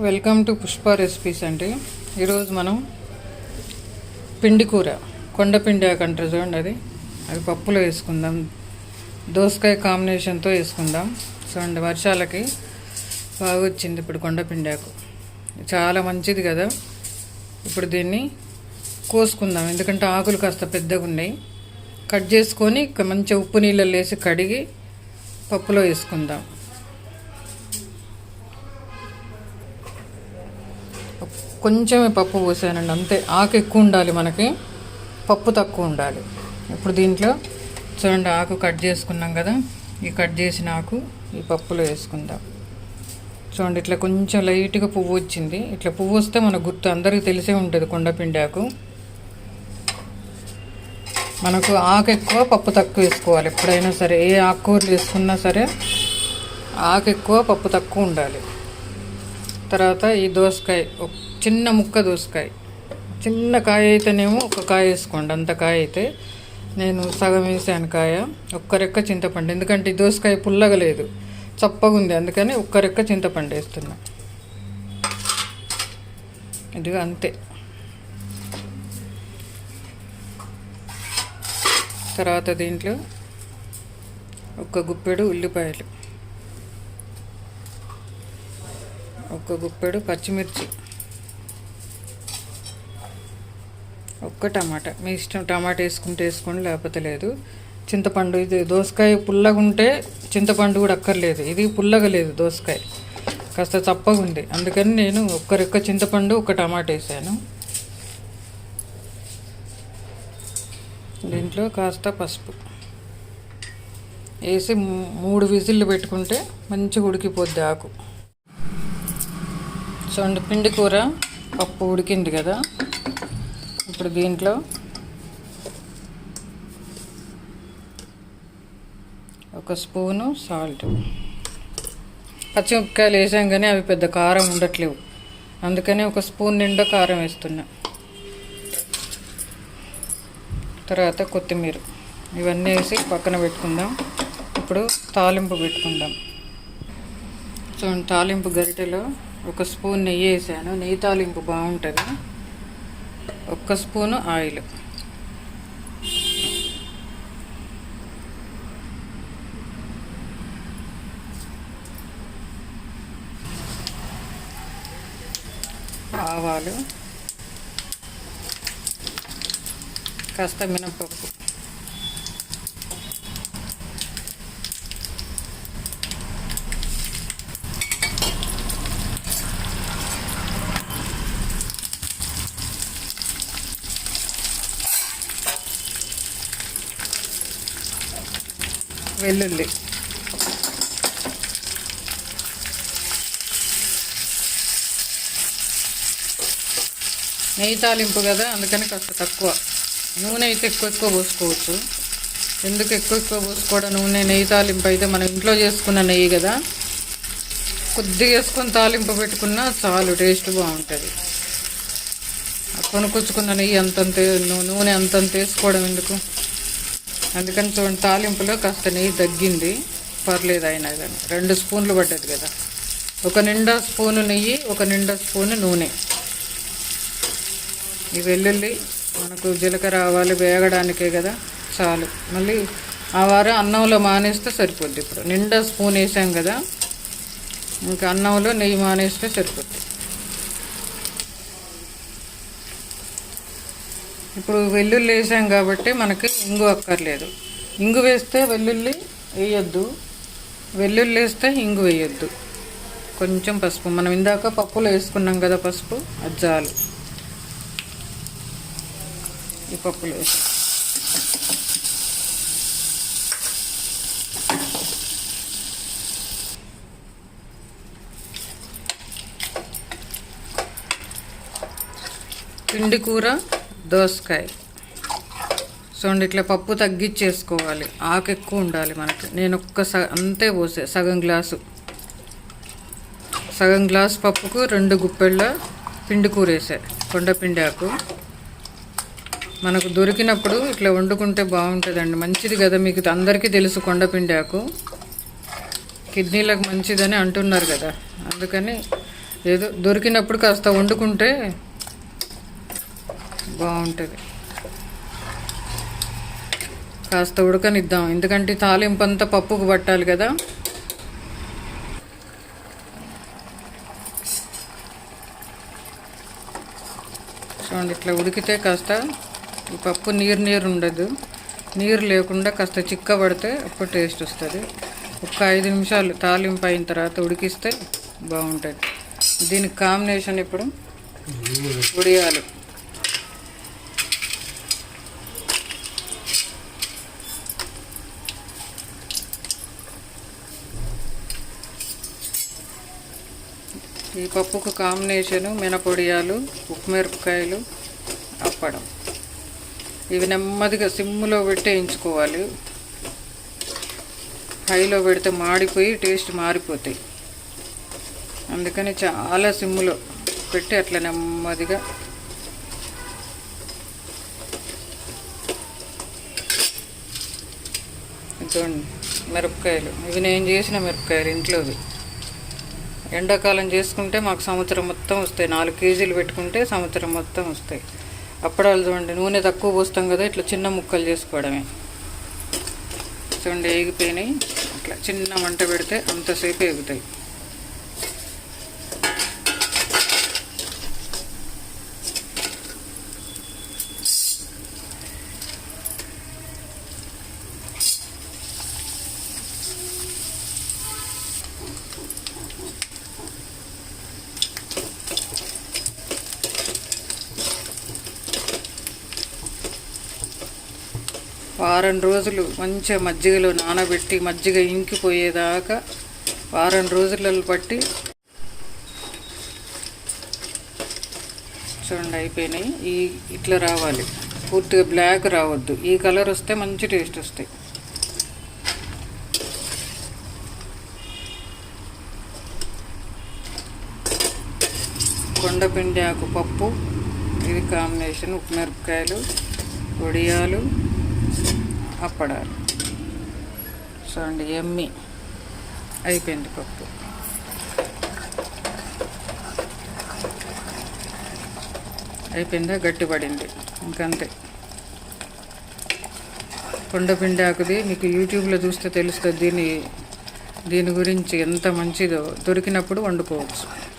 Welcome to Pushpa recipes అండి. ఈరోజు మనం పిండి కూర కొండ పిండి ఆకు అంటారు చూడండి అది. అది పప్పులో వేసుకుందాం. దోసకాయ కాంబినేషన్తో వేసుకుందాం. చూడండి వర్షాలకి బాగా వచ్చింది ఇప్పుడు కొండ పిండాకు చాలా మంచిది కదా. ఇప్పుడు దీన్ని కోసుకుందాం. ఎందుకంటే ఆకులు కాస్త పెద్దగా ఉన్నాయి. కట్ చేసుకొని మంచిగా ఉప్పు నీళ్ళల్లో వేసి కడిగి పప్పులో వేసుకుందాం. కొంచెమే పప్పు పోసానండి అంతే. ఆకు ఎక్కువ ఉండాలి మనకి. పప్పు తక్కువ ఉండాలి. ఇప్పుడు దీంట్లో చూడండి ఆకు కట్ చేసుకున్నాం కదా. ఈ కట్ చేసిన ఆకు ఈ పప్పులో వేసుకుందాం. చూడండి ఇట్లా కొంచెం లైట్గా పువ్వు వచ్చింది. ఇట్లా పువ్వు వస్తే మనకు గుర్తు అందరికీ తెలిసే ఉంటుంది కొండపిండి ఆకు. మనకు ఆకు ఎక్కువ పప్పు తక్కువ వేసుకోవాలి. ఎప్పుడైనా సరే ఏ ఆకుకూరలు వేసుకున్నా సరే ఆకు ఎక్కువ పప్పు తక్కువ ఉండాలి. తర్వాత ఈ దోసకాయ ఒక చిన్న ముక్క దోసకాయ. చిన్న కాయ అయితేనేమో ఒక కాయ వేసుకోండి అంత కాయ అయితే. నేను సగం వేసాను కాయ ఒక్క రెక్క చింతపండు. ఎందుకంటే ఈ దోసకాయ పుల్లగా లేదు చప్పగా ఉంది అందుకని ఒక్క రెక్క చింతపండు వేస్తున్నా. ఇదిగో అంతే. తర్వాత దీంట్లో ఒక గుప్పెడు ఉల్లిపాయలు. ఒక గుప్పెడు పచ్చిమిర్చి. ఒక్క టమాటా. మీ ఇష్టం టమాటా వేసుకుంటే వేసుకోండి లేకపోతే లేదు. చింతపండు ఇది దోసకాయ పుల్లగా ఉంటే చింతపండు కూడా అక్కర్లేదు. ఇది పుల్లగా లేదు దోసకాయ. కాస్త చప్పగా ఉంది. అందుకని నేను ఒక్క రెక్క చింతపండు ఒక టమాటా వేసాను. దీంట్లో కాస్త పసుపు. వేసి మూడు విజిల్లు పెట్టుకుంటే మంచిగా ఉడికిపోద్ది ఆకు. చూడండి పిండి కూర పప్పు ఉడికింది కదా. ఇప్పుడు దీంట్లో ఒక స్పూను సాల్ట్. పచ్చిమిరపకాయలు వేసాం కానీ అవి పెద్ద కారం ఉండట్లేవు. అందుకనే ఒక స్పూన్ నిండా కారం వేస్తున్నా. తర్వాత కొత్తిమీర. ఇవన్నీ వేసి పక్కన పెట్టుకుందాం. ఇప్పుడు తాలింపు పెట్టుకుందాం. చూడండి తాలింపు గరిటెలో ఒక స్పూన్ నెయ్యి వేసాను. నెయ్యి తాలింపు బాగుంటుంది. ఒక్క స్పూను ఆయిల్. ఆవాలు కాస్త మినపప్పు వెల్లుల్లి. నెయ్యి తాలింపు కదా అందుకని కాస్త తక్కువ. నూనె అయితే ఎక్కువ ఎక్కువ పోసుకోవచ్చు. ఎందుకు ఎక్కువ ఎక్కువ పోసుకోవడం? నూనె నెయ్యి తాలింపు అయితే మనం ఇంట్లో చేసుకున్న నెయ్యి కదా. కొద్దిగా వేసుకొని తాలింపు పెట్టుకున్నా చాలు టేస్ట్ బాగుంటుంది. ఆ కొనుక్కొచ్చుకున్న నెయ్యి అంతంత నూనె అంతంత వేసుకోవడం ఎందుకు? అందుకని చూడండి తాలింపులో కాస్త నెయ్యి తగ్గింది. పర్లేదు అయినా కానీ. రెండు స్పూన్లు పడ్డది కదా. ఒక నిండా స్పూను నెయ్యి ఒక నిండా స్పూను నూనె. ఈ వెల్లుల్లి మనకు జీలకర్ర ఆవాలు వేగడానికే కదా చాలు. మళ్ళీ ఆ వారం అన్నంలో మానేస్తే సరిపోద్ది ఇప్పుడు. నిండా స్పూన్ వేసాం కదా ఇంకా అన్నంలో నెయ్యి మానేస్తే సరిపోద్ది. ఇప్పుడు వెల్లుల్లి వేసాం కాబట్టి మనకి ఇంగు అక్కర్లేదు. ఇంగు వేస్తే వెల్లుల్లి వేయొద్దు. వెల్లుల్లి వేస్తే ఇంగు వేయొద్దు. కొంచెం పసుపు. మనం ఇందాక పప్పులో వేసుకున్నాం కదా పసుపు అది చాలు. ఈ పప్పులో వేసి. పిండి కూర దోసకాయ. చూడండి ఇట్లా పప్పు తగ్గించేసుకోవాలి. ఆకు ఎక్కువ ఉండాలి మనకి. నేను ఒక్క స అంతే పోసే సగం గ్లాసు. సగం గ్లాస్ పప్పుకు రెండు గుప్పెళ్ళ పిండి కూర వేసా కొండపిండి ఆకు. మనకు దొరికినప్పుడు ఇట్లా వండుకుంటే బాగుంటుందండి. మంచిది కదా మీకు అందరికీ తెలుసు కొండపిండి ఆకు. కిడ్నీలకు మంచిదని అంటున్నారు కదా. అందుకని ఏదో దొరికినప్పుడు కాస్త వండుకుంటే బాగుంటుంది. కాస్త ఉడకనిద్దాం. ఎందుకంటే తాలింపు అంతా పప్పుకు పట్టాలి కదా. చూడండి ఇట్లా ఉడికితే కాస్త ఈ పప్పు నీరు నీరు ఉండదు. నీరు లేకుండా కాస్త చిక్కబడితే అప్పుడు టేస్ట్ వస్తుంది. ఒక ఐదు నిమిషాలు తాలింపు అయిన తర్వాత ఉడికిస్తే బాగుంటుంది. దీనికి కాంబినేషన్ ఇప్పుడు ఉడియాలు. ఈ పప్పుకు కాంబినేషను మినపొడియాలు ఉప్పు మిరపకాయలు అప్పడం. ఇవి నెమ్మదిగా సిమ్లో పెట్టి వేయించుకోవాలి. హైలో పెడితే మాడిపోయి టేస్ట్ మారిపోతాయి. అందుకని చాలా సిమ్లో పెట్టి అట్లా నెమ్మదిగా ఇదిగోండి మిరపకాయలు. ఇవి నేను చేసిన మిరపకాయలు ఇంట్లోవి. ఎండాకాలం చేసుకుంటే మాకు సంవత్సరం మొత్తం వస్తాయి. నాలుగు కేజీలు పెట్టుకుంటే సంవత్సరం మొత్తం వస్తాయి. అప్పడాలు చూడండి నూనె తక్కువ పోస్తాం కదా ఇట్లా చిన్న ముక్కలు చేసుకోవడమే. చూడండి ఏగిపోయినాయి. అట్లా చిన్న మంట పెడితే అంతసేపు ఎగుతాయి వారం రోజులు మంచిగా మజ్జిగలో నానబెట్టి మజ్జిగ ఇంకిపోయేదాకా వారం రోజులలో బట్టి చూడండి అయిపోయినాయి. ఈ ఇట్లా రావాలి. పూర్తిగా బ్లాక్ రావద్దు. ఈ కలర్ వస్తే మంచి టేస్ట్ వస్తాయి. కొండపిండి ఆకు పప్పు ఇది కాంబినేషన్ ఉప్పు మిరపకాయలు వడియాలు అప్పడాలు. చూడండి ఎమ్మి అయిపోయింది పప్పు. అయిపోయిందా? గట్టిపడింది. ఇంకంతే. కొండపిండి ఆకుది మీకు యూట్యూబ్లో చూస్తే తెలుస్తుంది దీని దీని గురించి ఎంత మంచిదో. దొరికినప్పుడు వండుకోవచ్చు.